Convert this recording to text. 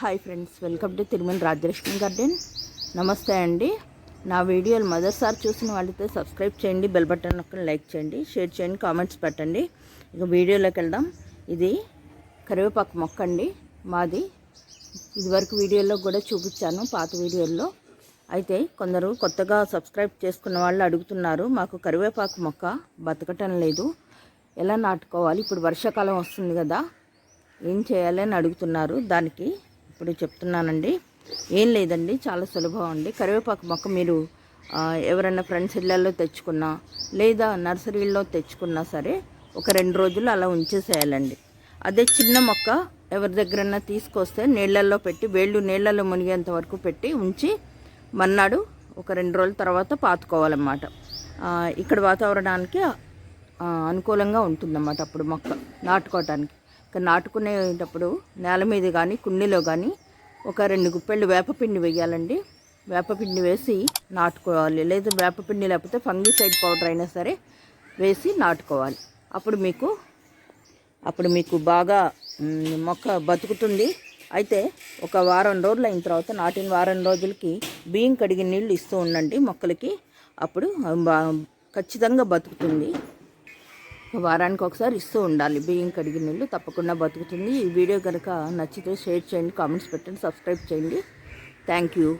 Hi friends welcome to Tirumala Rajalakshmi garden నమస్తే అండి. నా వీడియోలు మొదటిసారి చూసిన వాళ్ళైతే సబ్స్క్రైబ్ చేయండి బెల్ బటన్ నొక్కని లైక్ చేయండి షేర్ చేయండి కామెంట్స్ పెట్టండి. ఇక వీడియోలోకి వెళ్దాం. ఇది కరివేపాకు మొక్క అండి. మాది ఇదివరకు వీడియోలో కూడా చూపించాను పాత వీడియోల్లో. అయితే కొందరు కొత్తగా సబ్స్క్రైబ్ చేసుకున్న వాళ్ళు అడుగుతున్నారు మాకు కరివేపాకు మొక్క బతకటం లేదు. ఎలా నాటుకోవాలి? ఇప్పుడు వర్షాకాలం వస్తుంది కదా. ఏం చేయాలి? అని అడుగుతున్నారు. దానికి ఇప్పుడు చెప్తున్నానండి. ఏం లేదండి చాలా సులభం అండి. కరివేపాకు మొక్క మీరు ఎవరైనా ఫ్రెండ్స్ ఇళ్ళల్లో తెచ్చుకున్నా లేదా నర్సరీల్లో తెచ్చుకున్నా సరే ఒక రెండు రోజులు అలా ఉంచేసేయాలండి. అదే చిన్న మొక్క ఎవరి దగ్గరన్నా తీసుకొస్తే నీళ్ళల్లో పెట్టి వేళ్ళు నీళ్ళల్లో మునిగేంత వరకు పెట్టి ఉంచి మన్నాడు ఒక రెండు రోజుల తర్వాత పాతుకోవాలన్నమాట. ఇక్కడ వాతావరణానికి అనుకూలంగా ఉంటుందన్నమాట అప్పుడు మొక్క నాటుకోవటానికి. నాటుకునేటప్పుడు నేల మీద కానీ కుండీలో కానీ ఒక రెండు గుప్పెళ్ళు వేపపిండి వేయాలండి. వేపపిండి వేసి నాటుకోవాలి. లేదా వేపపిండి లేకపోతే ఫంగిసైడ్ పౌడర్ అయినా సరే వేసి నాటుకోవాలి. అప్పుడు మీకు అప్పుడు మీకు బాగా మొక్క బతుకుతుంది. అయితే ఒక వారం రోజులు అయిన తర్వాత నాటిన వారం రోజులకి బియ్యం కడిగిన నీళ్ళు ఇస్తూ ఉండండి మొక్కలకి. అప్పుడు బా- ఖచ్చితంగా బతుకుతుంది. వారానికి ఒకసారి ఇస్తూ ఉండాలి. బియ్యం కడిగిన నీళ్ళు తప్పకుండా బతుకుతుంది. ఈ వీడియో కనుక నచ్చితే షేర్ చేయండి కామెంట్స్ పెట్టండి సబ్స్క్రైబ్ చేయండి. Thank you.